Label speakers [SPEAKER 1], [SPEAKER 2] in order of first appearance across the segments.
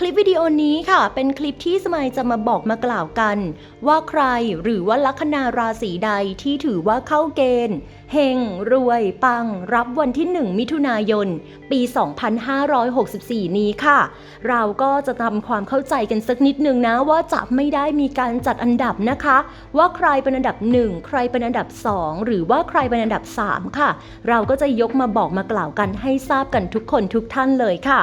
[SPEAKER 1] คลิปวิดีโอนี้ค่ะ เป็นคลิปที่สมัยจะมาบอกมากล่าวกัน ว่าใครหรือว่าลัคนาราศีใดที่ถือว่าเข้าเกณฑ์เฮงรวยปัง รับวันที่ 1 มิถุนายน ปี 2564 นี้ค่ะ เราก็จะทำความเข้าใจกันสักนิดนึงนะว่าจะไม่ได้มีการจัดอันดับนะคะ ว่าใครเป็นอันดับ 1 ใครเป็นอันดับ 2 หรือว่าใครเป็นอันดับ 3 ค่ะ เราก็จะยกมาบอกมากล่าวกันให้ทราบกันทุกคนทุกท่านเลยค่ะ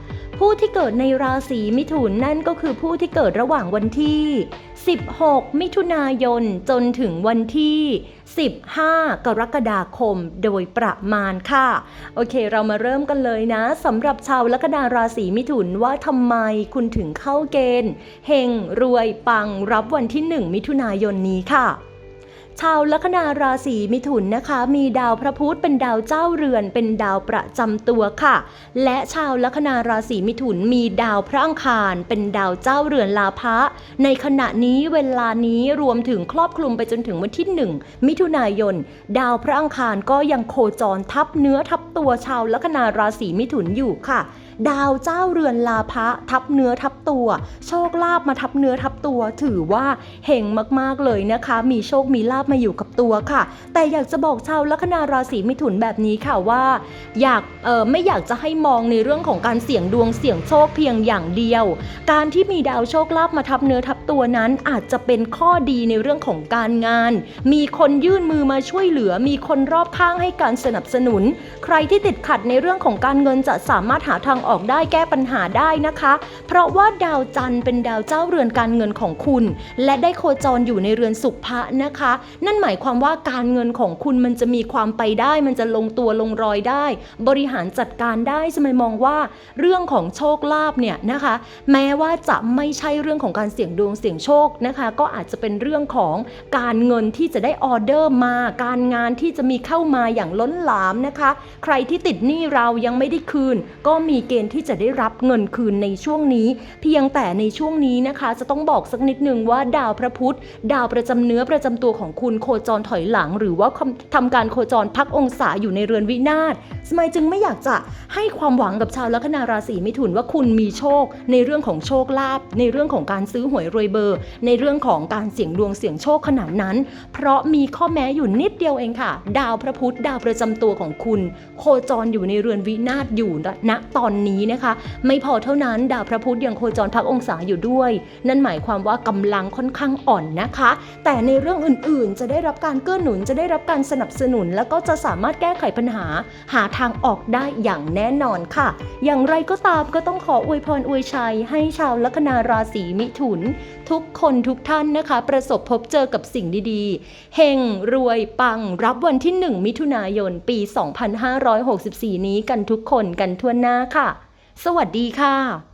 [SPEAKER 1] ผู้ที่เกิดในราศีมิถุนนั่นก็คือผู้ที่เกิดระหว่างวันที่ 16 มิถุนายนจนถึงวันที่ 15 กรกฎาคมโดยประมาณค่ะ โอเคเรามาเริ่มกันเลยนะสำหรับชาวลัคนาราศีมิถุนว่าทำไมคุณถึงเข้าเกณฑ์เฮงรวยปังรับวันที่ 1 มิถุนายนนี้ค่ะ ชาวลัคนาราศีมิถุนนะคะ มีดาวพระพุธเป็นดาวเจ้าเรือน เป็นดาวประจำตัวค่ะ และชาวลัคนาราศีมิถุนมีดาวพระอังคาร เป็นดาวเจ้าเรือนลาภะในขณะนี้เวลานี้รวมถึงครอบคลุมไปจนถึงวันที่ 1 มิถุนายน ดาวพระอังคารก็ยังโคจรทับเนื้อทับตัวชาวลัคนาราศีมิถุนอยู่ค่ะ ดาวเจ้าเรือนลาภะทับเนื้อทับตัว โชคลาภมาทับเนื้อทับตัว ถือว่าเฮงมากๆเลยนะคะ มีโชคมีลาภมาอยู่กับตัวค่ะ แต่อยากจะบอกชาวลัคนาราศีมิถุนแบบนี้ค่ะว่า อยากเออไม่อยากจะให้มองในเรื่องของการเสี่ยงดวงเสี่ยงโชคเพียงอย่างเดียว การที่มีดาวโชคลาภมาทับเนื้อทับตัวนั้นอาจจะเป็นข้อดีในเรื่องของการงาน มีคนยื่นมือมาช่วยเหลือ มีคนรอบข้างให้การสนับสนุน ใครที่ติดขัดในเรื่องของการเงินจะสามารถหาทางออกออกได้แก้ปัญหาได้นะคะ เพราะว่าดาวจันทร์เป็นดาวเจ้าเรือนการเงินของคุณ และได้โคจรอยู่ในเรือนสุภะนะคะ นั่นหมายความว่าการเงินของคุณมันจะมีความไปได้ มันจะลงตัวลงรอยได้ บริหารจัดการได้สมัยมองว่า เรื่องของโชคลาภเนี่ยนะคะ แม้ว่าจะไม่ใช่เรื่องของการเสี่ยงดวงเสี่ยงโชคนะคะ ก็อาจจะเป็นเรื่องของการเงินที่จะได้ออเดอร์มา การงานที่จะมีเข้ามาอย่างล้นหลามนะคะ ใครที่ติดหนี้เรายังไม่ได้คืน ก็มีเกณฑ์ที่จะได้รับเงินคืนในช่วงนี้ เพียงแต่ในช่วงนี้นะคะ จะต้องบอกสักนิดหนึ่งว่าดาวพระพุธ ดาวประจำเนื้อประจำตัวของคุณโคจรถอยหลัง หรือว่าทำการโคจรพักองศาอยู่ในเรือนวินาศสมัยจึงไม่อยากจะ ให้ความหวังกับชาวลัคนาราศีมิถุนว่าคุณมีโชค ในเรื่องของโชคลาภในเรื่องของการซื้อหวยรวยเบอร์ ในเรื่องของการเสี่ยงดวงเสี่ยงโชคขนาดนั้น เพราะมีข้อแม้อยู่นิดเดียวเองค่ะ ดาวพระพุธดาวประจำตัวของคุณ โคจรอยู่ในเรือนวินาศอยู่ณตอนนี้นะคะ ไม่พอเท่านั้นดาวพระพุธยังโคจรพักองศาอยู่ด้วย นั่นหมายความว่ากำลังค่อนข้างอ่อนนะคะ แต่ในเรื่องอื่นๆ จะได้รับการเกื้อหนุนจะได้รับการสนับสนุน แล้วก็จะสามารถแก้ไขปัญหา หาทางออกได้อย่างแน่นอนค่ะ อย่างไรก็ตามก็ต้องขออวยพรอวยชัยให้ชาวลัคนาราศีมิถุน ทุกคนทุกท่านนะคะ ประสบพบเจอกับสิ่งดีๆ เฮงรวยปังรับวันที่ 1 มิถุนายนปี 2564 นี้กันทุกคนกันทั่วหน้าค่ะ สวัสดีค่ะ